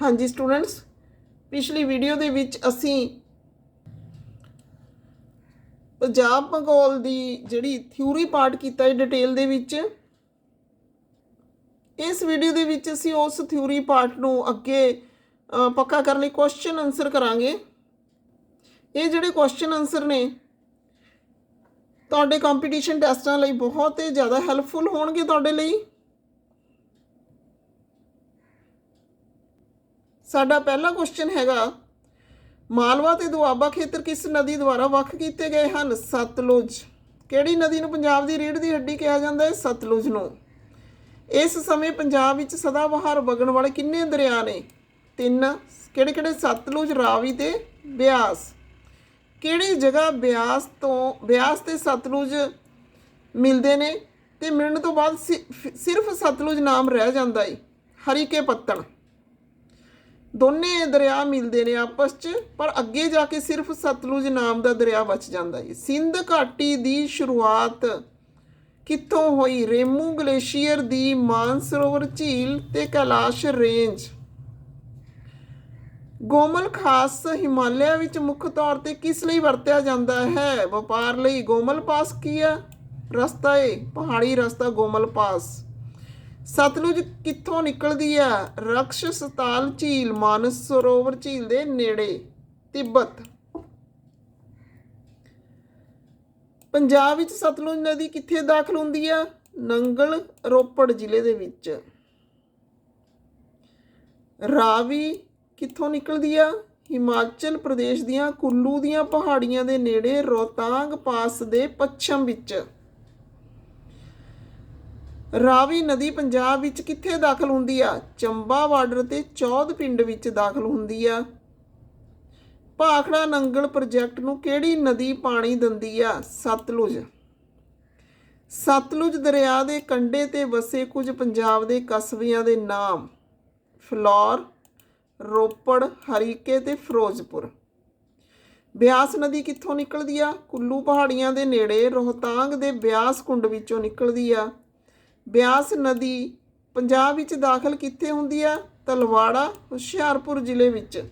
ਹਾਂਜੀ ਸਟੂਡੈਂਟਸ ਪਿਛਲੀ ਵੀਡੀਓ ਦੇ ਵਿੱਚ ਅਸੀਂ ਪੰਜਾਬ ਭੂਗੋਲ ਦੀ ਜਿਹੜੀ ਥਿਊਰੀ ਪਾਰਟ ਕੀਤਾ ਹੈ ਡਿਟੇਲ ਦੇ ਵਿੱਚ। ਇਸ ਵੀਡੀਓ ਦੇ ਵਿੱਚ ਅਸੀਂ ਉਸ ਥਿਊਰੀ ਪਾਰਟ ਨੂੰ ਅੱਗੇ ਪੱਕਾ ਕਰਨ ਲਈ ਕੁਐਸਚਨ ਆਨਸਰ ਕਰਾਂਗੇ। ਇਹ ਜਿਹੜੇ ਕੁਐਸਚਨ ਆਨਸਰ ਨੇ, ਤੁਹਾਡੇ ਕੰਪੀਟੀਸ਼ਨ ਟੈਸਟਾਂ ਲਈ ਬਹੁਤ ਹੀ ਜ਼ਿਆਦਾ ਹੈਲਪਫੁਲ ਹੋਣਗੇ ਤੁਹਾਡੇ ਲਈ। ਸਾਡਾ ਪਹਿਲਾ ਕੁਐਸਚਨ ਹੈਗਾ, ਮਾਲਵਾ ਤੇ ਦੁਆਬਾ ਖੇਤਰ ਕਿਸ ਨਦੀ ਦੁਆਰਾ ਵੱਖ ਕੀਤੇ ਗਏ ਹਨ? ਸਤਲੁਜ। ਕਿਹੜੀ ਨਦੀ ਨੂੰ ਪੰਜਾਬ ਦੀ ਰੀੜ੍ਹ ਦੀ ਹੱਡੀ ਕਿਹਾ ਜਾਂਦਾ ਹੈ? ਸਤਲੁਜ ਨੂੰ। ਇਸ ਸਮੇਂ ਪੰਜਾਬ ਵਿੱਚ ਸਦਾਬਹਾਰ ਵਗਣ ਵਾਲੇ ਕਿੰਨੇ ਦਰਿਆ ਨੇ? ਤਿੰਨ। ਕਿਹੜੇ ਕਿਹੜੇ ਸਤਲੁਜ, ਰਾਵੀ ਤੇ ਬਿਆਸ? ਕਿਹੜੀ ਜਗ੍ਹਾ ਬਿਆਸ ਤੋਂ, ਬਿਆਸ ਤੇ ਸਤਲੁਜ ਮਿਲਦੇ ਨੇ? ਤੇ ਮਿਲਣ ਤੋਂ ਬਾਅਦ ਸਿ- ਸਿਰਫ ਸਤਲੁਜ ਨਾਮ ਰਹਿ ਜਾਂਦਾ ਏ। ਹਰੀਕੇ ਪੱਤਣ। ਦੋਨੇ ਦਰਿਆ ਮਿਲਦੇ ਨੇ ਆਪਸ 'ਚ, ਪਰ ਅੱਗੇ ਜਾ ਕੇ ਸਿਰਫ ਸਤਲੁਜ ਨਾਮ ਦਾ ਦਰਿਆ ਬਚ ਜਾਂਦਾ ਏ। ਸਿੰਧ ਘਾਟੀ ਦੀ ਸ਼ੁਰੂਆਤ ਕਿੱਥੋਂ ਹੋਈ? ਰੇਮੂ ਗਲੇਸ਼ੀਅਰ ਦੀ ਮਾਨਸਰੋਵਰ ਝੀਲ ਤੇ ਕੈਲਾਸ਼ ਰੇਂਜ। ਗੋਮਲ ਖਾਸ ਹਿਮਾਲਿਆ ਵਿੱਚ ਮੁੱਖ ਤੌਰ ਤੇ ਕਿਸ ਲਈ ਵਰਤਿਆ ਜਾਂਦਾ ਹੈ? ਵਪਾਰ ਲਈ ਗੋਮਲ ਪਾਸ ਕੀ ਹੈ? ਰਸਤਾ ਏ, ਪਹਾੜੀ ਰਸਤਾ ਗੋਮਲ ਪਾਸ। ਸਤਲੁਜ ਕਿੱਥੋਂ ਨਿਕਲਦੀ ਹੈ ਰਕਸ਼, ਸਤਾਲ, ਝੀਲ, ਮਾਨਸ, ਸਰੋਵਰ, ਝੀਲ ਦੇ ਨੇੜੇ, ਤਿੱਬਤ। ਪੰਜਾਬ ਵਿੱਚ ਸਤਲੁਜ ਨਦੀ ਕਿੱਥੇ ਦਾਖਲ ਹੁੰਦੀ ਹੈ ਨੰਗਲ, ਰੋਪੜ ਜ਼ਿਲ੍ਹੇ ਦੇ ਵਿੱਚ। ਰਾਵੀ ਕਿੱਥੋਂ ਨਿਕਲਦੀ ਆ? ਹਿਮਾਚਲ ਪ੍ਰਦੇਸ਼ ਦੀਆਂ ਕੁੱਲੂ ਦੀਆਂ ਪਹਾੜੀਆਂ ਦੇ ਨੇੜੇ ਰੋਹਤਾਂਗ ਪਾਸ ਦੇ ਪੱਛਮ ਵਿੱਚ। ਰਾਵੀ ਨਦੀ ਪੰਜਾਬ ਵਿੱਚ ਕਿੱਥੇ ਦਾਖਲ ਹੁੰਦੀ ਆ? ਚੰਬਾ ਬਾਰਡਰ ਤੇ ਚੌਧ ਪਿੰਡ ਵਿੱਚ ਦਾਖਲ ਹੁੰਦੀ ਆ। ਭਾਖੜਾ ਨੰਗਲ ਪ੍ਰੋਜੈਕਟ ਨੂੰ ਕਿਹੜੀ ਨਦੀ ਪਾਣੀ ਦਿੰਦੀ ਆ? ਸਤਲੁਜ। ਸਤਲੁਜ ਦਰਿਆ ਦੇ ਕੰਢੇ ਤੇ ਵਸੇ ਕੁਝ ਪੰਜਾਬ ਦੇ ਕਸਬਿਆਂ ਦੇ ਨਾਮ ਫਲੌਰ, ਰੋਪੜ, ਹਰੀਕੇ ਤੇ ਫਿਰੋਜ਼ਪੁਰ। ਬਿਆਸ ਨਦੀ ਕਿੱਥੋਂ ਨਿਕਲਦੀ ਆ? ਕੁੱਲੂ ਪਹਾੜੀਆਂ ਦੇ ਨੇੜੇ ਰੋਹਤਾਂਗ ਦੇ ਬਿਆਸ ਕੁੰਡ ਵਿੱਚੋਂ ਨਿਕਲਦੀ ਆ। ਬਿਆਸ ਨਦੀ ਪੰਜਾਬ ਵਿੱਚ ਦਾਖਲ ਕਿੱਥੇ ਹੁੰਦੀ ਆ? ਤਲਵਾੜਾ, ਹੁਸ਼ਿਆਰਪੁਰ ਜ਼ਿਲ੍ਹੇ ਵਿੱਚ।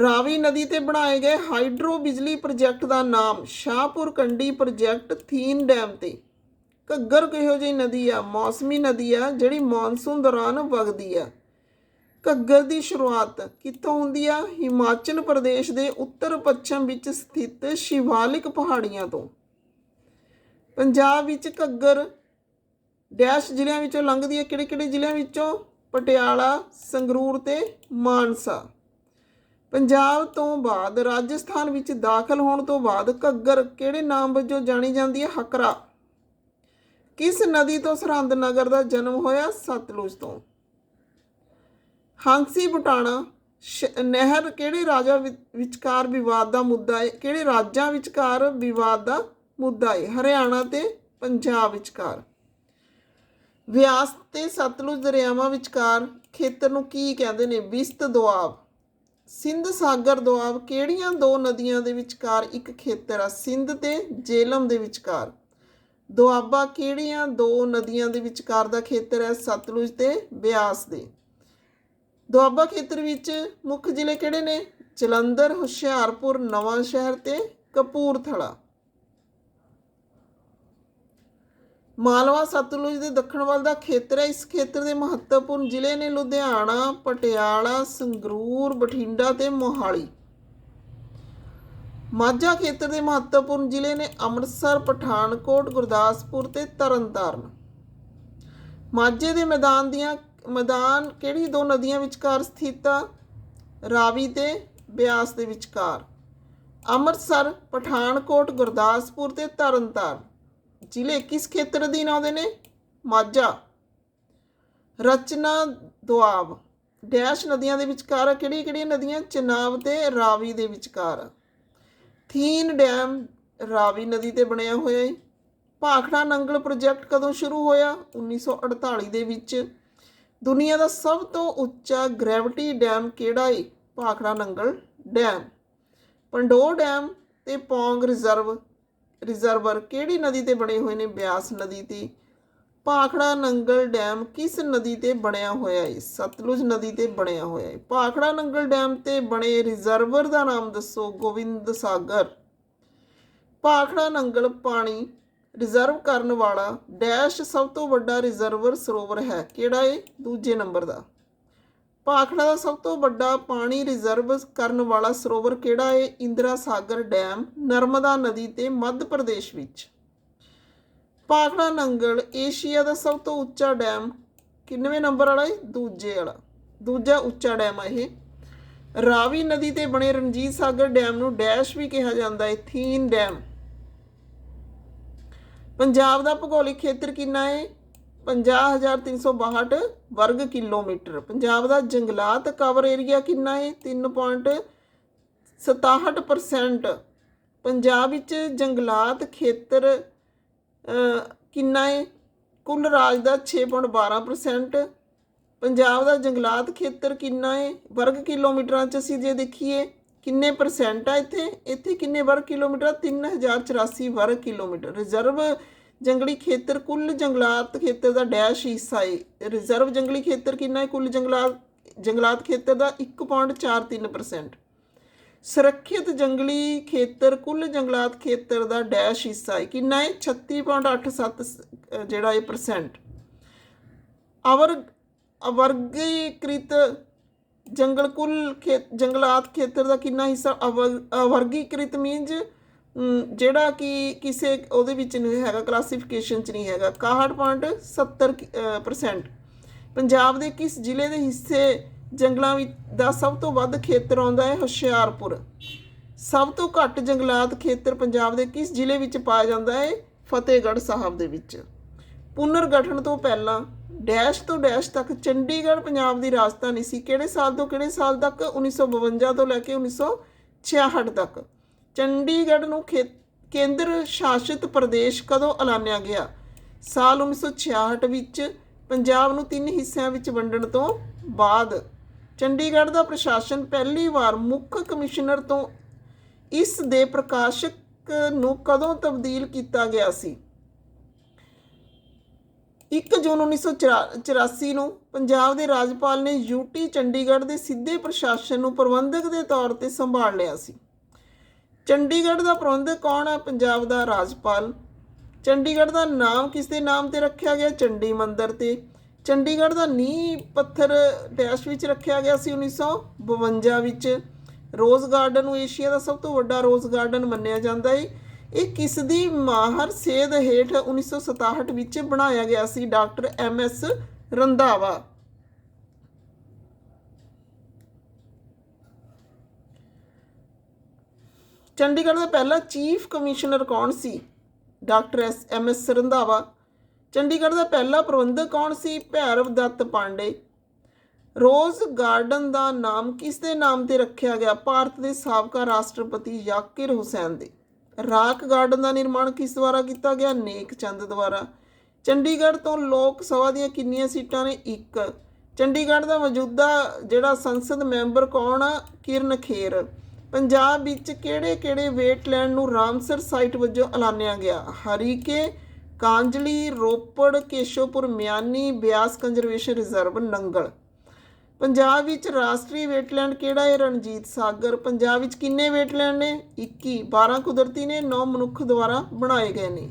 ਰਾਵੀ ਨਦੀ ਤੇ ਬਣਾਏ ਗਏ ਹਾਈਡਰੋ ਬਿਜਲੀ ਪ੍ਰੋਜੈਕਟ ਦਾ ਨਾਮ ਸ਼ਾਹਪੁਰ ਕੰਡੀ ਪ੍ਰੋਜੈਕਟ ਥੀਨ ਡੈਮ ਤੇ। ਘੱਗਰ ਕਿਹੋ ਜਿਹੀ ਨਦੀ ਆ? ਮੌਸਮੀ ਨਦੀ ਆ, ਜਿਹੜੀ ਮੌਨਸੂਨ ਦੌਰਾਨ ਵਗਦੀ ਆ। ਘੱਗਰ ਦੀ ਸ਼ੁਰੂਆਤ ਕਿੱਥੋਂ ਹੁੰਦੀ ਆ? ਹਿਮਾਚਲ ਪ੍ਰਦੇਸ਼ ਦੇ ਉੱਤਰ ਪੱਛਮ ਵਿੱਚ ਸਥਿਤ ਸ਼ਿਵਾਲਿਕ ਪਹਾੜੀਆਂ ਤੋਂ। ਪੰਜਾਬ ਵਿੱਚ ਘੱਗਰ ਡੈਸ਼ ਜ਼ਿਲ੍ਹਿਆਂ ਵਿੱਚੋਂ ਲੰਘਦੀ ਹੈ। ਕਿਹੜੇ ਕਿਹੜੇ ਜ਼ਿਲ੍ਹਿਆਂ ਵਿੱਚੋਂ? ਪਟਿਆਲਾ, ਸੰਗਰੂਰ ਤੇ ਮਾਨਸਾ। ਪੰਜਾਬ ਤੋਂ ਬਾਅਦ, ਰਾਜਸਥਾਨ ਵਿੱਚ ਦਾਖਲ ਹੋਣ ਤੋਂ ਬਾਅਦ ਘੱਗਰ ਕਿਹੜੇ ਨਾਮ ਵਜੋਂ ਜਾਣੀ ਜਾਂਦੀ ਹੈ? ਹਕਰਾ। ਕਿਸ ਨਦੀ ਤੋਂ ਸਰਹੰਦ ਨਗਰ ਦਾ ਜਨਮ ਹੋਇਆ? ਸਤਲੁਜ ਤੋਂ। ਹਾਂਸੀ ਬਟਾਣਾ। ਸ਼- ਨਹਿਰ ਕਿਹੜੇ ਰਾਜਾ ਵਿ- ਵਿਚਕਾਰ ਵਿਵਾਦ ਦਾ ਮੁੱਦਾ ਹੈ? ਕਿਹੜੇ ਰਾਜਾਂ ਵਿਚਕਾਰ ਵਿਵਾਦ ਦਾ ਮੁੱਦਾ ਹੈ ਹਰਿਆਣਾ ਤੇ ਪੰਜਾਬ ਵਿਚਕਾਰ। ਵਿਆਸ ਤੇ ਸਤਲੁਜ ਦਰਿਆਵਾਂ ਵਿਚਕਾਰ ਖੇਤਰ ਨੂੰ ਕੀ ਕਹਿੰਦੇ ਨੇ? ਵਿਸਤ ਦੁਆਬ। ਸਿੰਧ ਸਾਗਰ ਦੁਆਬ ਕਿਹੜੀਆਂ ਦੋ ਨਦੀਆਂ ਦੇ ਵਿਚਕਾਰ ਇੱਕ ਖੇਤਰ ਆ? ਸਿੰਧ ਤੇ ਜੇਲਮ ਦੇ ਵਿਚਕਾਰ। ਦੁਆਬਾ ਕਿਹੜੀਆਂ ਦੋ ਨਦੀਆਂ ਦੇ ਵਿਚਕਾਰ ਦਾ ਖੇਤਰ ਹੈ? ਸਤਲੁਜ ਤੇ ਬਿਆਸ ਦੇ। ਦੁਆਬਾ ਖੇਤਰ ਵਿੱਚ ਮੁੱਖ ਜ਼ਿਲ੍ਹੇ ਕਿਹੜੇ ਨੇ? ਜਲੰਧਰ, ਹੁਸ਼ਿਆਰਪੁਰ ਨਵਾਂ ਸ਼ਹਿਰ ਤੇ ਕਪੂਰਥਲਾ। ਮਾਲਵਾ ਸਤਲੁਜ ਦੇ ਦੱਖਣ ਵੱਲ ਦਾ ਖੇਤਰ ਹੈ। ਇਸ ਖੇਤਰ ਦੇ ਮਹੱਤਵਪੂਰਨ ਜ਼ਿਲ੍ਹੇ ਨੇ ਲੁਧਿਆਣਾ, ਪਟਿਆਲਾ, ਸੰਗਰੂਰ, ਬਠਿੰਡਾ ਤੇ ਮੋਹਾਲੀ। ਮਾਝਾ ਖੇਤਰ ਦੇ ਮਹੱਤਵਪੂਰਨ ਜ਼ਿਲ੍ਹੇ ਨੇ ਅੰਮ੍ਰਿਤਸਰ, ਪਠਾਨਕੋਟ, ਗੁਰਦਾਸਪੁਰ ਤੇ ਤਰਨਤਾਰਨ। ਮਾਝੇ ਦੇ ਮੈਦਾਨ ਦੀਆਂ, ਮੈਦਾਨ ਕਿਹੜੀ ਦੋ ਨਦੀਆਂ ਵਿਚਕਾਰ ਸਥਿਤ ਆ? ਰਾਵੀ ਤੇ ਬਿਆਸ ਦੇ ਵਿਚਕਾਰ। ਅੰਮ੍ਰਿਤਸਰ, ਪਠਾਨਕੋਟ, ਗੁਰਦਾਸਪੁਰ ਤੇ ਤਰਨਤਾਰਨ। ਜ਼ਿਲ੍ਹੇ ਕਿਸ ਖੇਤਰ ਅਧੀਨ ਆਉਂਦੇ ਨੇ? ਮਾਝਾ। ਰਚਨਾ ਦੁਆਬ। ਡੈਸ਼ ਨਦੀਆਂ ਦੇ ਵਿਚਕਾਰ ਕਿਹੜੀਆਂ ਕਿਹੜੀਆਂ ਨਦੀਆਂ? ਚਨਾਬ ਤੇ ਰਾਵੀ ਦੇ ਵਿਚਕਾਰ। ਥੀਨ ਡੈਮ ਰਾਵੀ ਨਦੀ ਤੇ ਬਣਿਆ ਹੋਇਆ ਹੈ ਭਾਖੜਾ ਨੰਗਲ ਪ੍ਰੋਜੈਕਟ ਕਦੋਂ ਸ਼ੁਰੂ ਹੋਇਆ? 1948 ਦੇ ਵਿੱਚ। ਦੁਨੀਆ ਦਾ ਸਭ ਤੋਂ ਉੱਚਾ ਗ੍ਰੈਵਿਟੀ ਡੈਮ ਕਿਹੜਾ ਹੈ ਭਾਖੜਾ ਨੰਗਲ ਡੈਮ। ਪੰਡੋ ਡੈਮ ਤੇ ਪੌਂਗ ਰਿਜ਼ਰਵ। ਰਿਜ਼ਰਵਰ ਕਿਹੜੀ ਨਦੀ ਤੇ ਬਣੇ ਹੋਏ ਨੇ ਬਿਆਸ ਨਦੀ ਤੇ ਭਾਖੜਾ ਨੰਗਲ ਡੈਮ ਕਿਸ ਨਦੀ ਤੇ ਬਣਿਆ ਹੋਇਆ ਹੈ ਸਤਲੁਜ ਨਦੀ ਤੇ ਬਣਿਆ ਹੋਇਆ ਹੈ ਭਾਖੜਾ ਨੰਗਲ ਡੈਮ ਤੇ ਬਣੇ ਰਿਜ਼ਰਵਰ ਦਾ ਨਾਮ ਦੱਸੋ ਗੋਬਿੰਦ ਸਾਗਰ। ਭਾਖੜਾ ਨੰਗਲ ਪਾਣੀ ਰਿਜ਼ਰਵ ਕਰਨ ਵਾਲਾ ਡੈਸ਼ ਸਭ ਤੋਂ ਵੱਡਾ ਰਿਜ਼ਰਵਰ ਸਰੋਵਰ ਹੈ। ਕਿਹੜਾ ਹੈ ਦੂਜੇ ਨੰਬਰ ਦਾ। ਭਾਖੜਾ ਦਾ ਸਭ ਤੋਂ ਵੱਡਾ ਪਾਣੀ ਰਿਜ਼ਰਵ ਕਰਨ ਵਾਲਾ ਸਰੋਵਰ ਕਿਹੜਾ ਹੈ ਇੰਦਰਾ ਸਾਗਰ ਡੈਮ, ਨਰਮਦਾ ਨਦੀ ਤੇ ਮੱਧ ਪ੍ਰਦੇਸ਼ ਵਿੱਚ। ਭਾਖੜਾ ਨੰਗਲ, ਏਸ਼ੀਆ ਦਾ ਸਭ ਤੋਂ ਉੱਚਾ ਡੈਮ ਕਿੰਨਵੇਂ ਨੰਬਰ ਵਾਲਾ ਹੈ ਦੂਜੇ ਵਾਲਾ। ਦੂਜਾ ਉੱਚਾ ਡੈਮ ਹੈ ਇਹ। ਰਾਵੀ ਨਦੀ ਤੇ ਬਣੇ ਰਣਜੀਤ ਸਾਗਰ ਡੈਮ ਨੂੰ ਡੈਸ਼ ਵੀ ਕਿਹਾ ਜਾਂਦਾ ਹੈ ਥੀਨ ਡੈਮ। ਪੰਜਾਬ ਦਾ ਭੂਗੋਲਿਕ ਖੇਤਰ ਕਿੰਨਾ ਹੈ 50362 ਵਰਗ ਕਿਲੋਮੀਟਰ। ਪੰਜਾਬ ਦਾ ਜੰਗਲਾਤ ਕਵਰ ਏਰੀਆ ਕਿੰਨਾ ਹੈ 3.67% ਪੰਜਾਬ ਵਿੱਚ ਜੰਗਲਾਤ ਖੇਤਰ ਕਿੰਨਾ ਹੈ ਕੁੱਲ ਰਾਜ ਦਾ 6.12% ਪੰਜਾਬ ਦਾ ਜੰਗਲਾਤ ਖੇਤਰ ਕਿੰਨਾ ਹੈ ਵਰਗ ਕਿਲੋਮੀਟਰਾਂ 'ਚ ਅਸੀਂ ਜੇ ਦੇਖੀਏ, ਕਿੰਨੇ ਪਰਸੈਂਟ ਆ ਇੱਥੇ? ਇੱਥੇ ਕਿੰਨੇ ਵਰਗ ਕਿਲੋਮੀਟਰ? ਆ? 3084 ਵਰਗ ਕਿਲੋਮੀਟਰ। ਰਿਜ਼ਰਵ ਜੰਗਲੀ ਖੇਤਰ, ਕੁੱਲ ਜੰਗਲਾਤ ਖੇਤਰ ਦਾ ਡੈਸ਼ ਹਿੱਸਾ ਹੈ ਰਿਜ਼ਰਵ ਜੰਗਲੀ ਖੇਤਰ ਕਿੰਨਾ ਹੈ ਕੁੱਲ ਜੰਗਲਾਤ ਜੰਗਲਾਤ ਖੇਤਰ ਦਾ 1.43% ਸੁਰੱਖਿਅਤ ਜੰਗਲੀ ਖੇਤਰ, ਕੁੱਲ ਜੰਗਲਾਤ ਖੇਤਰ ਦਾ ਡੈਸ਼ ਹਿੱਸਾ ਹੈ ਕਿੰਨਾ ਹੈ 36.87 ਸ- ਅਹ ਜਿਹੜਾ ਇਹ ਪਰਸੈਂਟ ਅਵਰ, ਅਵਰਗੀਕ੍ਰਿਤ ਜੰਗਲ ਕੁੱਲ ਖੇ- ਜੰਗਲਾਤ ਖੇਤਰ ਦਾ ਕਿੰਨਾ ਹਿੱਸਾ? ਅਵਰ- ਅਵਰਗੀਕ੍ਰਿਤ ਮੀਨਸ ਜਿਹੜਾ ਕਿ ਕਿਸੇ ਉਹਦੇ ਵਿੱਚ ਨਹੀਂ ਹੈਗਾ ਕਲਾਸੀਫਿਕੇਸ਼ਨ ਚ ਨਹੀਂ ਹੈਗਾ। 61.70% percent ਪੰਜਾਬ ਦੇ ਕਿਸ ਜ਼ਿਲ੍ਹੇ ਦੇ ਹਿੱਸੇ ਜੰਗਲਾਂ ਵਿੱਚ ਦਾ ਸਭ ਤੋਂ ਵੱਧ ਖੇਤਰ ਆਉਂਦਾ ਹੈ? ਹੁਸ਼ਿਆਰਪੁਰ। ਸਭ ਤੋਂ ਘੱਟ ਜੰਗਲਾਤ ਖੇਤਰ ਪੰਜਾਬ ਦੇ ਕਿਸ ਜ਼ਿਲ੍ਹੇ ਵਿੱਚ ਪਾਇਆ ਜਾਂਦਾ ਹੈ? ਫਤਿਹਗੜ੍ਹ ਸਾਹਿਬ ਦੇ ਵਿੱਚ। ਪੁਨਰ ਗਠਨ ਤੋਂ ਪਹਿਲਾਂ, ਡੈਸ਼ ਤੋਂ ਡੈਸ਼ ਤੱਕ ਚੰਡੀਗੜ੍ਹ ਪੰਜਾਬ ਦੀ ਰਾਜਧਾਨੀ ਸੀ। ਕਿਹੜੇ ਸਾਲ ਤੋਂ ਕਿਹੜੇ ਸਾਲ ਤੱਕ? 1952 ਤੋਂ ਲੈ ਕੇ 1966 ਤੱਕ। ਚੰਡੀਗੜ੍ਹ ਨੂੰ ਖੇ- ਕੇਂਦਰ ਸ਼ਾਸਿਤ ਪ੍ਰਦੇਸ਼ ਕਦੋਂ ਐਲਾਨਿਆ ਗਿਆ? ਸਾਲ 1966 ਵਿੱਚ ਪੰਜਾਬ ਨੂੰ ਤਿੰਨ ਹਿੱਸਿਆਂ ਵਿੱਚ ਵੰਡਣ ਤੋਂ ਬਾਅਦ ਚੰਡੀਗੜ੍ਹ ਦਾ ਪ੍ਰਸ਼ਾਸਨ ਪਹਿਲੀ ਵਾਰ ਮੁੱਖ ਕਮਿਸ਼ਨਰ ਤੋਂ ਇਸ ਦੇ ਪ੍ਰਕਾਸ਼ਕ ਨੂੰ ਕਦੋਂ ਤਬਦੀਲ ਕੀਤਾ ਗਿਆ ਸੀ? 1 ਜੂਨ 1984 ਨੂੰ ਪੰਜਾਬ ਦੇ ਰਾਜਪਾਲ ਨੇ ਯੂਟੀ ਚੰਡੀਗੜ੍ਹ ਦੇ ਸਿੱਧੇ ਪ੍ਰਸ਼ਾਸਨ ਨੂੰ ਪ੍ਰਬੰਧਕ ਦੇ ਤੌਰ ਤੇ ਸੰਭਾਲ ਲਿਆ ਸੀ। ਚੰਡੀਗੜ੍ਹ ਦਾ ਪ੍ਰਬੰਧਕ ਕੌਣ ਹੈ? ਪੰਜਾਬ ਦਾ ਰਾਜਪਾਲ। ਚੰਡੀਗੜ੍ਹ ਦਾ ਨਾਮ ਕਿਸ ਦੇ ਨਾਮ ਤੇ ਰੱਖਿਆ ਗਿਆ? ਚੰਡੀ ਮੰਦਰ ਤੇ। ਚੰਡੀਗੜ੍ਹ ਦਾ ਨੀਂਹ ਪੱਥਰ ਡੈਸ਼ ਵਿੱਚ ਰੱਖਿਆ ਗਿਆ ਸੀ 1952 ਵਿੱਚ। ਰੋਜ਼ ਗਾਰਡਨ ਨੂੰ ਏਸ਼ੀਆ ਦਾ ਸਭ ਤੋਂ ਵੱਡਾ ਰੋਜ਼ ਗਾਰਡਨ ਮੰਨਿਆ ਜਾਂਦਾ ਹੈ ਇਹ ਕਿਸ ਦੀ ਮਾਹਰ ਸੇਧ ਹੇਠ 1967 ਵਿੱਚ ਬਣਾਇਆ ਗਿਆ ਸੀ? Doctor M S Randhawa. Chandigarh ਦਾ ਪਹਿਲਾ ਚੀਫ ਕਮਿਸ਼ਨਰ ਕੌਣ ਸੀ? Doctor S M S Randhawa Chandigarh ਦਾ ਪਹਿਲਾ ਪ੍ਰਬੰਧਕ ਕੌਣ ਸੀ? ਭੈਰਵ ਦੱਤ ਪਾਂਡੇ। ਰੋਜ਼ ਗਾਰਡਨ ਦਾ ਨਾਮ ਕਿਸ ਦੇ ਨਾਮ ਤੇ ਰੱਖਿਆ ਗਿਆ? ਭਾਰਤ ਦੇ ਸਾਬਕਾ ਰਾਸ਼ਟਰਪਤੀ ਯਾਕਿਰ ਹੁਸੈਨ ਦੇ। ਰਾਕ ਗਾਰਡਨ ਦਾ ਨਿਰਮਾਣ ਕਿਸ ਦੁਆਰਾ ਕੀਤਾ ਗਿਆ? ਨੇਕ ਚੰਦ ਦੁਆਰਾ। ਚੰਡੀਗੜ੍ਹ ਤੋਂ ਲੋਕ ਸਭਾ ਦੀਆਂ ਕਿੰਨੀਆਂ ਸੀਟਾਂ ਨੇ? ਇੱਕ। ਚੰਡੀਗੜ੍ਹ ਦਾ ਮੌਜੂਦਾ ਜਿਹੜਾ ਸੰਸਦ ਮੈਂਬਰ ਕੌਣ ਆ? ਕਿਰਨ ਖੇਰ। ਪੰਜਾਬ ਵਿੱਚ ਕਿਹੜੇ-ਕਿਹੜੇ ਵੇਟਲੈਂਡ ਨੂੰ ਰਾਮਸਰ ਸਾਈਟ ਵਜੋਂ ਐਲਾਨਿਆ ਗਿਆ? Harike, Kanjli, Ropar Keshopur Miani, Beas conservation reserve Nangal. Punjab ਵਿੱਚ ਰਾਸ਼ਟਰੀ ਵੇਟਲੈਂਡ ਕਿਹੜਾ ਹੈ ਰਣਜੀਤ ਸਾਗਰ? ਪੰਜਾਬ ਵਿੱਚ ਕਿੰਨੇ ਵੇਟਲੈਂਡ ਨੇ? 21 12 ਕੁਦਰਤੀ ਨੇ 9 ਮਨੁੱਖ ਦੁਆਰਾ ਬਣਾਏ ਗਏ ਨੇ।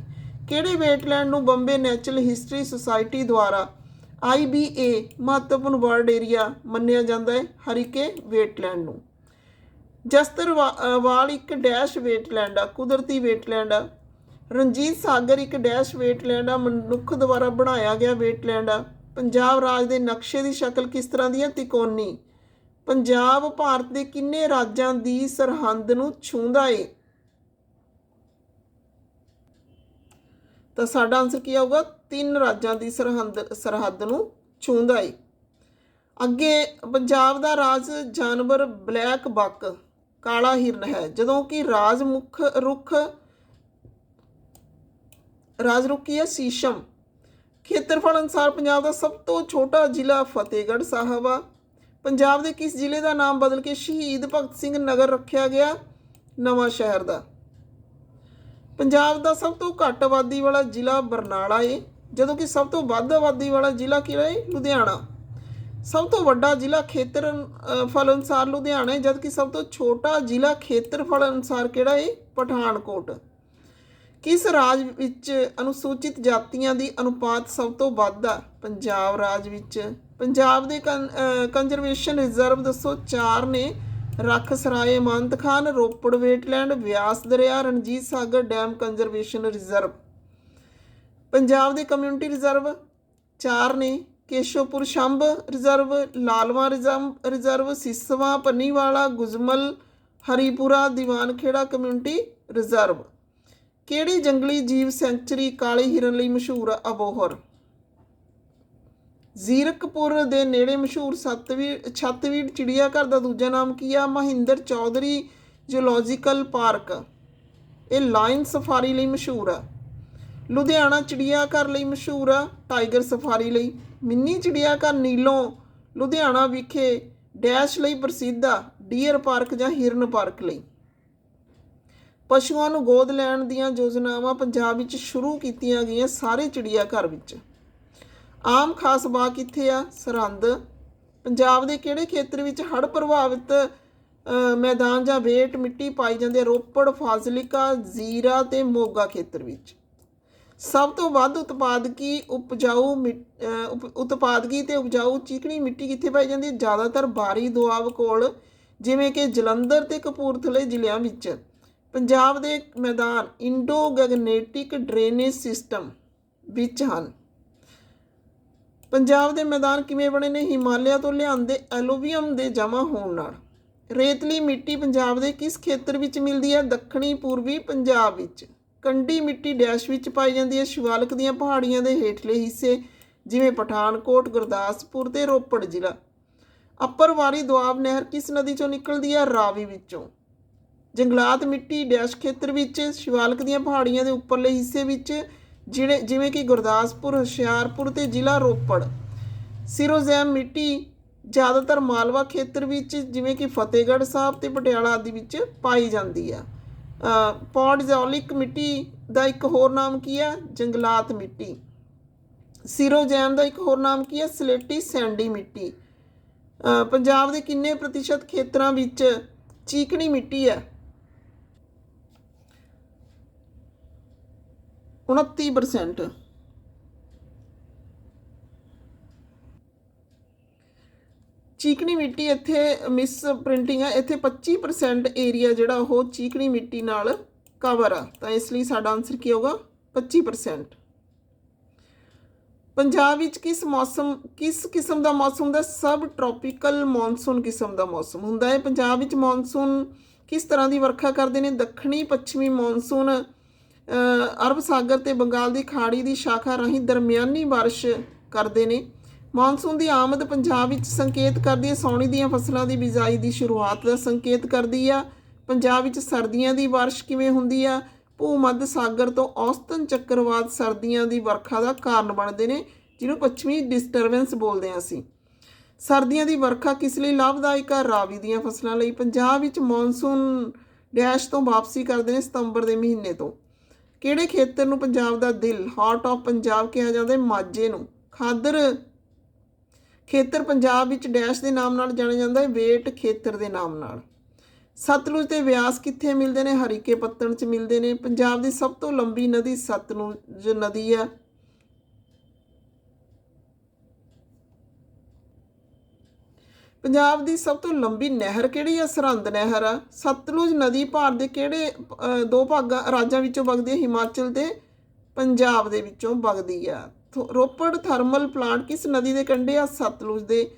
ਕਿਹੜੇ ਵੇਟਲੈਂਡ ਨੂੰ ਬੰਬੇ ਨੈਚੁਰਲ ਹਿਸਟਰੀ ਸੁਸਾਇਟੀ ਦੁਆਰਾ IBA ਮਹੱਤਵਪੂਰਨ ਵਰਲਡ ਏਰੀਆ ਮੰਨਿਆ ਜਾਂਦਾ ਹੈ? ਹਰੀਕੇ ਵੇਟਲੈਂਡ ਨੂੰ। ਜਸਤਰ ਵਾ- ਵਾਲ ਇੱਕ ਡੈਸ਼ ਵੇਟਲੈਂਡ ਆ, ਕੁਦਰਤੀ ਵੇਟਲੈਂਡ ਆ। ਰਣਜੀਤ ਸਾਗਰ ਇੱਕ ਡੈਸ਼ ਵੇਟਲੈਂਡ ਆ, ਮਨੁੱਖ ਦੁਆਰਾ ਬਣਾਇਆ ਗਿਆ ਵੇਟਲੈਂਡ ਆ। ਪੰਜਾਬ ਰਾਜ ਦੇ ਨਕਸ਼ੇ ਦੀ ਸ਼ਕਲ ਕਿਸ ਤਰ੍ਹਾਂ ਦੀ ਹੈ ਤਿਕੋਣੀ ਪੰਜਾਬ, ਭਾਰਤ ਦੇ ਕਿੰਨੇ ਰਾਜਾਂ ਦੀ ਸਰਹੰਦ ਨੂੰ ਛੂੰਹਦਾ ਏ? ਤਾਂ ਸਾਡਾ ਆਨਸਰ ਕੀ ਆਊਗਾ? ਤਿੰਨ ਰਾਜਾਂ ਦੀ ਸਰਹੰਦ, ਸਰਹੱਦ ਨੂੰ ਛੂੰਹਦਾ ਏ। ਅੱਗੇ, ਪੰਜਾਬ ਦਾ ਰਾਜ ਜਾਨਵਰ ਬਲੈਕ ਬੱਕ। ਕਾਲਾ ਹਿਰਨ ਹੈ, ਜਦੋਂ ਕਿ ਰਾਜ ਮੁੱਖ ਰੁੱਖ ਰਾਜ ਰੁੱਖ ਹੈ ਸੀਸ਼ਮ। ਖੇਤਰਫਲ ਅਨੁਸਾਰ ਪੰਜਾਬ ਦਾ ਸਭ ਤੋਂ ਛੋਟਾ ਜ਼ਿਲ੍ਹਾ ਫਤਿਹਗੜ੍ਹ ਸਾਹਿਬ ਆ। ਪੰਜਾਬ ਦੇ ਕਿਸ ਜ਼ਿਲ੍ਹੇ ਦਾ ਨਾਮ ਬਦਲ ਕੇ ਸ਼ਹੀਦ ਭਗਤ ਸਿੰਘ ਨਗਰ ਰੱਖਿਆ ਗਿਆ? ਨਵਾਂ ਸ਼ਹਿਰ ਦਾ। ਪੰਜਾਬ ਦਾ ਸਭ ਤੋਂ ਘੱਟ ਆਬਾਦੀ ਵਾਲਾ ਜ਼ਿਲ੍ਹਾ ਬਰਨਾਲਾ ਏ, ਜਦੋਂ ਕਿ ਸਭ ਤੋਂ ਵੱਧ ਆਬਾਦੀ ਵਾਲਾ ਜ਼ਿਲ੍ਹਾ ਕਿਹੜਾ ਏ? ਲੁਧਿਆਣਾ। ਸਭ ਤੋਂ ਵੱਡਾ ਜ਼ਿਲ੍ਹਾ ਖੇਤਰ ਫਲ ਅਨੁਸਾਰ ਲੁਧਿਆਣਾ ਹੈ, ਜਦਕਿ ਸਭ ਤੋਂ ਛੋਟਾ ਜ਼ਿਲ੍ਹਾ ਖੇਤਰਫਲ ਅਨੁਸਾਰ ਕਿਹੜਾ ਹੈ? ਪਠਾਨਕੋਟ। ਕਿਸ ਰਾਜ ਵਿੱਚ ਅਨੁਸੂਚਿਤ ਜਾਤੀਆਂ ਦੀ ਅਨੁਪਾਤ ਸਭ ਤੋਂ ਵੱਧ ਆ? ਪੰਜਾਬ ਰਾਜ ਵਿੱਚ। ਪੰਜਾਬ ਦੇ ਕੰਜ਼ਰਵੇਸ਼ਨ ਰਿਜ਼ਰਵ ਦੱਸੋ 4 ਨੇ ਰੱਖ ਸਰਾਏ ਇਮਾਨਤ ਖਾਨ, ਰੋਪੜ ਵੇਟਲੈਂਡ ਵਿਆਸ ਦਰਿਆ, Ranjit Sagar dam conservation reserve Punjab ਦੇ ਕਮਿਊਨਿਟੀ ਰਿਜ਼ਰਵ 4 ਨੇ Keshopur Chhamb reserve, Lalwan reserve reserve, Siswan, Panniwala, Gujmal, Haripura, Diwankhera community reserve. ਕਿਹੜੀ ਜੰਗਲੀ ਜੀਵ ਸੈਂਚਰੀ ਕਾਲੇ ਹਿਰਨ ਲਈ ਮਸ਼ਹੂਰ ਆ? ਅਬੋਹਰ। ਜ਼ੀਰਕਪੁਰ ਦੇ ਨੇੜੇ ਮਸ਼ਹੂਰ ਸਤਵੀਰ ਛੱਤਵੀਰ ਚਿੜੀਆ ਘਰ ਦਾ ਦੂਜਾ ਨਾਮ ਕੀ ਆ? Mahendra Chaudhary zoological park. ਇਹ ਲਾਇਨ ਸਫਾਰੀ ਲਈ ਮਸ਼ਹੂਰ ਆ। ਲੁਧਿਆਣਾ ਚਿੜੀਆ ਘਰ ਲਈ ਮਸ਼ਹੂਰ ਆ, ਟਾਈਗਰ ਸਫਾਰੀ ਲਈ। ਮਿੰਨੀ ਚਿੜੀਆ ਘਰ ਨੀਲੋਂ, ਲੁਧਿਆਣਾ ਵਿਖੇ ਡੈਸ਼ ਲਈ ਪ੍ਰਸਿੱਧ ਆ ਡੀਅਰ ਪਾਰਕ ਜਾਂ ਹਿਰਨ ਪਾਰਕ ਲਈ। ਪਸ਼ੂਆਂ ਨੂੰ ਗੋਦ ਲੈਣ ਦੀਆਂ ਯੋਜਨਾਵਾਂ ਪੰਜਾਬ ਵਿੱਚ ਸ਼ੁਰੂ ਕੀਤੀਆਂ ਗਈਆਂ ਸਾਰੇ ਚਿੜੀਆ ਘਰ ਵਿੱਚ। ਆਮ ਖਾਸ ਬਾਗ ਕਿੱਥੇ ਆ? ਸਰਹੰਦ। ਪੰਜਾਬ ਦੇ ਕਿਹੜੇ ਖੇਤਰ ਵਿੱਚ ਹੜ੍ਹ ਪ੍ਰਭਾਵਿਤ ਮੈਦਾਨ ਜਾਂ ਵੇਟ ਮਿੱਟੀ ਪਾਈ ਜਾਂਦੇ ਹੈ? ਰੋਪੜ, ਫਾਜ਼ਿਲਕਾ, ਜ਼ੀਰਾ ਤੇ ਮੋਗਾ ਖੇਤਰ ਵਿੱਚ। ਸਭ ਤੋਂ ਵੱਧ ਉਤਪਾਦਕੀ ਉਪਜਾਊ ਮਿ- ਉਪ- ਉਤਪਾਦਕੀ ਤੇ ਉਪਜਾਊ ਚੀਕਣੀ ਮਿੱਟੀ ਕਿੱਥੇ ਪਾਈ ਜਾਂਦੀ ਹੈ? ਜ਼ਿਆਦਾਤਰ ਬਾਰੀ ਦੁਆਬ ਕੋਲ, ਜਿਵੇਂ ਕਿ ਜਲੰਧਰ ਤੇ ਕਪੂਰਥਲੇ ਜ਼ਿਲ੍ਹਿਆਂ ਵਿੱਚ। ਪੰਜਾਬ ਦੇ ਮੈਦਾਨ ਇੰਡੋ ਗਗਨੇਟਿਕ ਡਰੇਨੇਜ ਸਿਸਟਮ ਵਿੱਚ ਹਨ। ਪੰਜਾਬ ਦੇ ਮੈਦਾਨ ਕਿਵੇਂ ਬਣੇ ਨੇ? ਹਿਮਾਲਿਆ ਤੋਂ ਲਿਆਂਦੇ ਐਲੋਵੀਅਮ ਦੇ ਜਮ੍ਹਾਂ ਹੋਣ ਨਾਲ। ਰੇਤਲੀ ਮਿੱਟੀ ਪੰਜਾਬ ਦੇ ਕਿਸ ਖੇਤਰ ਵਿੱਚ ਮਿਲਦੀ ਹੈ? ਦੱਖਣੀ, ਪੂਰਬੀ ਪੰਜਾਬ ਵਿੱਚ। ਕੰਡੀ ਮਿੱਟੀ ਡੈਸ਼ ਵਿੱਚ ਪਾਈ ਜਾਂਦੀ ਹੈ। ਸ਼ਿਵਾਲਕ ਦੀਆਂ ਪਹਾੜੀਆਂ ਦੇ ਹੇਠਲੇ ਹਿੱਸੇ ਜਿਵੇਂ ਪਠਾਨਕੋਟ, ਗੁਰਦਾਸਪੁਰ ਤੇ ਰੋਪੜ ਜ਼ਿਲ੍ਹਾ। ਅੱਪਰ ਵਾਰੀ ਦੁਆਬ ਨਹਿਰ ਕਿਸ ਨਦੀ ਚੋਂ ਨਿਕਲਦੀ ਹੈ? ਰਾਵੀ ਵਿੱਚੋਂ। ਜੰਗਲਾਤ ਮਿੱਟੀ ਡੈਸ਼ ਖੇਤਰ ਵਿੱਚ, ਸ਼ਿਵਾਲਕ ਦੀਆਂ ਪਹਾੜੀਆਂ ਦੇ ਉੱਪਰਲੇ ਹਿੱਸੇ ਵਿੱਚ ਜਿਹੜੇ ਜਿਵੇਂ ਕਿ ਗੁਰਦਾਸਪੁਰ, ਹੁਸ਼ਿਆਰਪੁਰ ਤੇ ਜ਼ਿਲ੍ਹਾ ਰੋਪੜ। ਸਿਰੋਜ਼ੈਮ ਮਿੱਟੀ ਜ਼ਿਆਦਾਤਰ ਮਾਲਵਾ ਖੇਤਰ ਵਿੱਚ, ਜਿਵੇਂ ਕਿ ਫਤਿਹਗੜ੍ਹ ਸਾਹਿਬ ਤੇ ਪਟਿਆਲਾ ਆਦਿ ਵਿੱਚ ਪਾਈ ਜਾਂਦੀ ਆ ਪੌਡਜ਼ੋਲਿਕ ਮਿੱਟੀ ਦਾ ਇੱਕ ਹੋਰ ਨਾਮ ਕੀ ਹੈ? ਜੰਗਲਾਤ ਮਿੱਟੀ। ਸਿਰੋਜੈਮ ਦਾ ਇੱਕ ਹੋਰ ਨਾਮ ਕੀ ਹੈ? ਸਲੇਟੀ ਸੈਂਡੀ ਮਿੱਟੀ। ਪੰਜਾਬ ਦੇ ਕਿੰਨੇ ਪ੍ਰਤੀਸ਼ਤ ਖੇਤਰਾਂ ਵਿੱਚ ਚੀਕਣੀ ਮਿੱਟੀ ਹੈ? 29% ਚੀਕਣੀ ਮਿੱਟੀ ਇੱਥੇ ਮਿਸ ਪ੍ਰਿੰਟਿੰਗ ਹੈ ਇੱਥੇ 25% ਏਰੀਆ ਜਿਹੜਾ ਉਹ ਚੀਕਣੀ ਮਿੱਟੀ ਨਾਲ ਕਵਰ ਆ। ਤਾਂ ਇਸ ਲਈ ਸਾਡਾ ਆਨਸਰ ਕੀ ਹੋਗਾ 25% ਪੰਜਾਬ ਵਿੱਚ ਕਿਸ ਮੌਸਮ, ਕਿਸ ਕਿਸਮ ਦਾ ਮੌਸਮ ਹੁੰਦਾ ਸਬ ਟ੍ਰੋਪੀਕਲ ਮੌਨਸੂਨ ਕਿਸਮ ਦਾ ਮੌਸਮ ਹੁੰਦਾ ਹੈ? ਪੰਜਾਬ ਵਿੱਚ ਮੌਨਸੂਨ ਕਿਸ ਤਰ੍ਹਾਂ ਦੀ ਵਰਖਾ ਕਰਦੇ ਨੇ? ਦੱਖਣੀ, ਪੱਛਮੀ ਮੌਨਸੂਨ ਅਰਬ ਸਾਗਰ ਤੇ ਬੰਗਾਲ ਦੀ ਖਾੜੀ ਦੀ ਸ਼ਾਖਾ ਰਾਹੀਂ ਦਰਮਿਆਨੀ ਬਾਰਿਸ਼ ਕਰਦੇ ਨੇ। ਮੌਨਸੂਨ ਦੀ ਆਮਦ ਪੰਜਾਬ ਵਿੱਚ ਸੰਕੇਤ ਕਰਦੀ ਹੈ। ਸੌਣੀ ਦੀਆਂ ਫਸਲਾਂ ਦੀ ਬਿਜਾਈ ਦੀ ਸ਼ੁਰੂਆਤ ਦਾ ਸੰਕੇਤ ਕਰਦੀ ਆ। ਪੰਜਾਬ ਵਿੱਚ ਸਰਦੀਆਂ ਦੀ ਬਾਰਿਸ਼ ਕਿਵੇਂ ਹੁੰਦੀ ਆ? ਭੂਮੱਧ ਸਾਗਰ ਤੋਂ ਔਸਤਨ ਚੱਕਰਵਾਤ ਸਰਦੀਆਂ ਦੀ ਵਰਖਾ ਦਾ ਕਾਰਨ ਬਣਦੇ ਨੇ, ਜਿਹਨੂੰ ਪੱਛਮੀ ਡਿਸਟਰਬੈਂਸ ਬੋਲਦੇ ਹਾਂ ਅਸੀਂ। ਸਰਦੀਆਂ ਦੀ ਵਰਖਾ ਕਿਸ ਲਈ ਲਾਭਦਾਇਕ ਆ? ਰਾਵੀ ਦੀਆਂ ਫਸਲਾਂ ਲਈ ਪੰਜਾਬ ਵਿੱਚ ਮੌਨਸੂਨ ਡੈਸ਼ ਤੋਂ ਵਾਪਸੀ ਕਰਦੇ ਨੇ ਸਤੰਬਰ ਦੇ ਮਹੀਨੇ ਤੋਂ। ਕਿਹੜੇ ਖੇਤਰ ਨੂੰ ਪੰਜਾਬ ਦਾ ਦਿਲ? ਹਾਰਟ ਆਫ ਪੰਜਾਬ ਕਿਹਾ ਜਾਂਦਾ ਹੈ, ਮਾਝੇ ਨੂੰ। ਖਾਦਰ ਖੇਤਰ ਪੰਜਾਬ ਵਿੱਚ ਡੈਸ਼ ਦੇ ਨਾਮ ਨਾਲ ਜਾਣਿਆ ਜਾਂਦਾ ਹੈ, ਵੇਟ ਖੇਤਰ ਦੇ ਨਾਮ ਨਾਲ। ਸਤਲੁਜ ਤੇ ਵਿਆਸ ਕਿੱਥੇ ਮਿਲਦੇ ਨੇ? ਹਰੀਕੇ ਪੱਤਣ 'ਚ ਮਿਲਦੇ ਨੇ। ਪੰਜਾਬ ਦੀ ਸਭ ਤੋਂ ਲੰਬੀ ਨਦੀ ਸਤਲੁਜ ਨਦੀ ਆ ਪੰਜਾਬ ਦੀ ਸਭ ਤੋਂ ਲੰਬੀ ਨਹਿਰ ਕਿਹੜੀ ਆ ਸਰਹੰਦ ਨਹਿਰ ਆ। ਸਤਲੁਜ ਨਦੀ ਭਾਰਤ ਦੇ ਕਿਹੜੇ ਦੋ ਭਾਗਾਂ, ਰਾਜਾਂ ਵਿੱਚੋਂ ਵਗਦੀ ਹੈ? ਹਿਮਾਚਲ ਤੇ ਪੰਜਾਬ ਦੇ ਵਿੱਚੋਂ ਵਗਦੀ ਆ। ਰੋਪੜ ਥਰਮਲ ਪਲਾਂਟ ਕਿਸ ਨਦੀ ਦੇ ਕੰਢੇ ਆ? ਸਤਲੁਜ ਦੇ।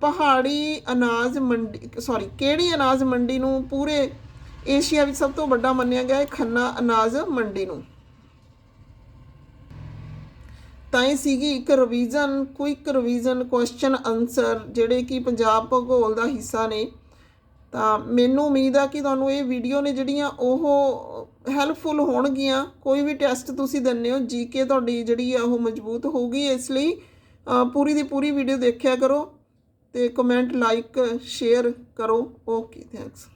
ਪਹਾੜੀ ਅਨਾਜ ਮੰਡੀ, ਸੌਰੀ, ਕਿਹੜੀ ਅਨਾਜ ਮੰਡੀ ਨੂੰ ਪੂਰੇ ਏਸ਼ੀਆ ਵਿੱਚ ਸਭ ਤੋਂ ਵੱਡਾ ਮੰਨਿਆ ਗਿਆ ਹੈ? ਖੰਨਾ ਅਨਾਜ ਮੰਡੀ ਨੂੰ। ਤਾਂ ਇਹ ਸੀਗੀ ਇੱਕ revision quick revision question answer ਜਿਹੜੇ ਕਿ ਪੰਜਾਬ ਭੂਗੋਲ ਦਾ ਹਿੱਸਾ ਨੇ। ਤਾਂ ਮੈਨੂੰ ਉਮੀਦ ਆ ਕਿ ਤੁਹਾਨੂੰ ਇਹ ਵੀਡੀਓ ਨੇ ਜਿਹੜੀਆਂ ਉਹ ਹੈਲਪਫੁਲ ਹੋਣਗੀਆਂ। ਕੋਈ ਵੀ ਟੈਸਟ ਤੁਸੀਂ ਦਿੰਦੇ ਹੋ ਜੀਕੇ ਤੁਹਾਡੀ ਜਿਹੜੀ ਆ ਉਹ ਮਜ਼ਬੂਤ ਹੋਊਗੀ ਇਸ ਲਈ। ਪੂਰੀ ਦੀ ਪੂਰੀ ਵੀਡੀਓ ਦੇਖਿਆ ਕਰੋ ਤੇ ਕਮੈਂਟ ਲਾਈਕ ਸ਼ੇਅਰ ਕਰੋ। Okay thanks